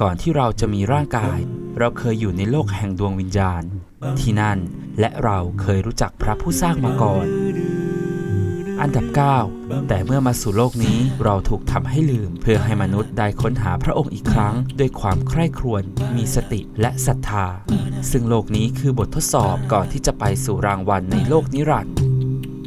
ก่อนที่เราจะมีร่างกาย เราเคยอยู่ในโลกแห่งดวงวิญญาณ ที่นั่นและเราเคยรู้จักพระผู้สร้างมาก่อน อันดับ 9 แต่เมื่อมาสู่โลกนี้เราถูกทำให้ลืม เพื่อให้มนุษย์ได้ค้นหาพระองค์อีกครั้ง ด้วยความใคร่ครวญมีสติและศรัทธา ซึ่งโลกนี้คือบททดสอบก่อนที่จะไปสู่รางวัลในโลกนิรันดร์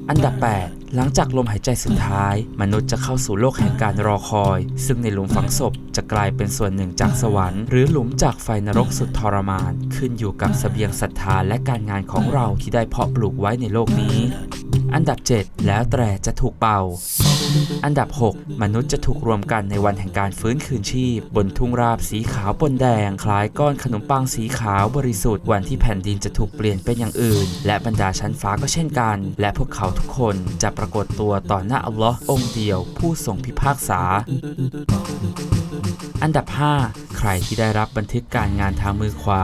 อันดับ 8 หลังจากลมหายใจสุดท้าย มนุษย์จะเข้าสู่โลกแห่งการรอคอย ซึ่งในหลุมฝังศพจะกลายเป็นส่วนหนึ่งจากสวรรค์ หรือหลุมจากไฟนรกสุดทรมาน ขึ้นอยู่กับเสบียงศรัทธาและการงานของเราที่ได้เพาะปลูกไว้ในโลกนี้ อันดับ 7 แล้วแต่จะถูกเป่า อันดับ 6 มนุษย์จะถูกรวมกันในวันแห่งการฟื้นคืนชีพ บนทุ่งราบสีขาวปนแดง คล้ายก้อนขนมปังสีขาวบริสุทธิ์วันที่แผ่นดินจะถูกเปลี่ยนเป็นอย่างอื่น และบรรดาชั้นฟ้าก็เช่นกัน และพวกเขาทุกคนจะปรากฏตัวต่อหน้าอัลลอฮ์องค์เดียว ผู้ทรงพิพากษา อันดับ 5 ใครที่ได้รับบันทึกการงานทางมือขวา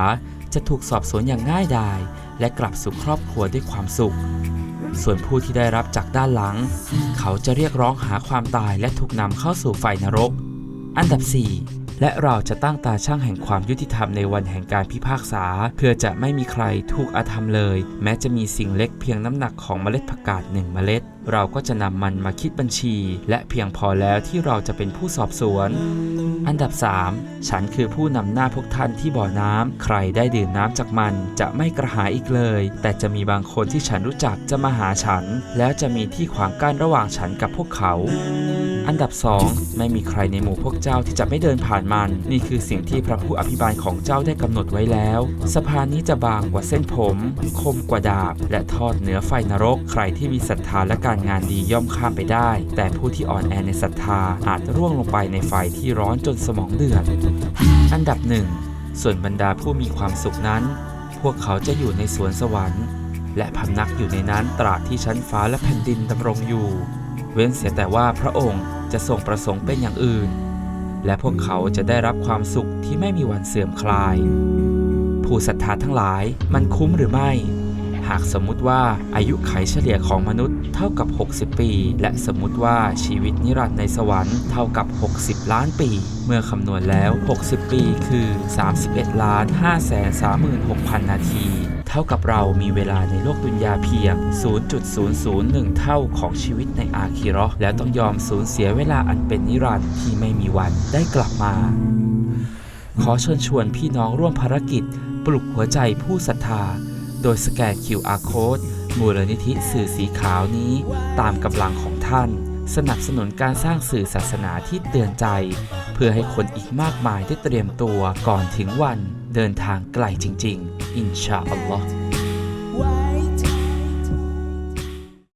จะถูกสอบสวนอย่างง่ายดายและกลับสู่ครอบครัวด้วยความสุข ส่วนผู้ที่ได้รับจากด้านหลัง เขาจะเรียกร้องหาความตายและถูกนำเข้าสู่ไฟนรก อันดับ 4 และเราจะตั้งตาช่างแห่งความยุติธรรมในวันแห่งการพิพากษา เพื่อจะไม่มีใครถูกอาธรรมเลย แม้จะมีสิ่งเล็กเพียงน้ำหนักของเมล็ดผักกาดหนึ่งเมล็ด เราก็จะนำมันมาคิดบัญชี และเพียงพอแล้วที่เราจะเป็นผู้สอบสวน อันดับ 3 ฉันคือผู้นำหน้าพวกท่านที่บ่อน้ำใครได้ดื่มน้ำจากมันจะไม่กระหายอีกเลย แต่จะมีบางคนที่ฉันรู้จักจะมาหาฉัน แล้วจะมีที่ขวางกั้นระหว่างฉันกับพวกเขา อันดับ 2 ไม่มีใครในหมู่พวกเจ้าที่จะไม่เดินผ่านมัน นี่คือสิ่งที่พระผู้อภิบาลของเจ้าได้กำหนดไว้แล้ว สะพานนี้จะบางกว่าเส้นผม คมกว่าดาบ และทอดเหนือไฟนรก ใครที่มีศรัทธาและการงานดีย่อมข้ามไปได้ แต่ผู้ที่อ่อนแอในศรัทธาอาจร่วงลงไปในไฟที่ร้อนจนสมองเดือด อันดับหนึ่งส่วนบรรดาผู้มีความสุขนั้น พวกเขาจะอยู่ในสวนสวรรค์ และพำนักอยู่ในนั้นตราบที่ชั้นฟ้าและแผ่นดินดำรงอยู่ เว้นเสียแต่ว่าพระองค์จะทรงประสงค์เป็นอย่างอื่น และพวกเขาจะได้รับความสุขที่ไม่มีวันเสื่อมคลาย ผู้ศรัทธาทั้งหลายมันคุ้มหรือไม่ หากสมมุติว่าอายุไขเฉลี่ยของมนุษย์เท่ากับ 60 ปี และสมมุติว่าชีวิตนิรันดร์ในสวรรค์เท่ากับ 60 ล้านปี เมื่อคำนวณแล้ว 60 ปีคือ 31ล้าน5แสน36,000 นาที เท่ากับเรามีเวลาในโลกดุนยาเพียง 0.001 เท่าของชีวิตในอาคีเราะห์แล้วต้องยอมสูญเสียเวลาอันเป็นนิรันดร์ที่ไม่มีวันได้กลับมา ขอเชิญชวนพี่น้องร่วมภารกิจ ปลุกหัวใจผู้ศรัทธา โดยสแกน QR Code มูลนิธิสื่อสีขาวนี้ตามกำลังของท่าน สนับสนุนการสร้างสื่อศาสนาที่เตือนใจ เพื่อให้คนอีกมากมายได้เตรียมตัวก่อนถึงวัน เดินทางไกลจริง ๆ อินชาอัลลอฮ์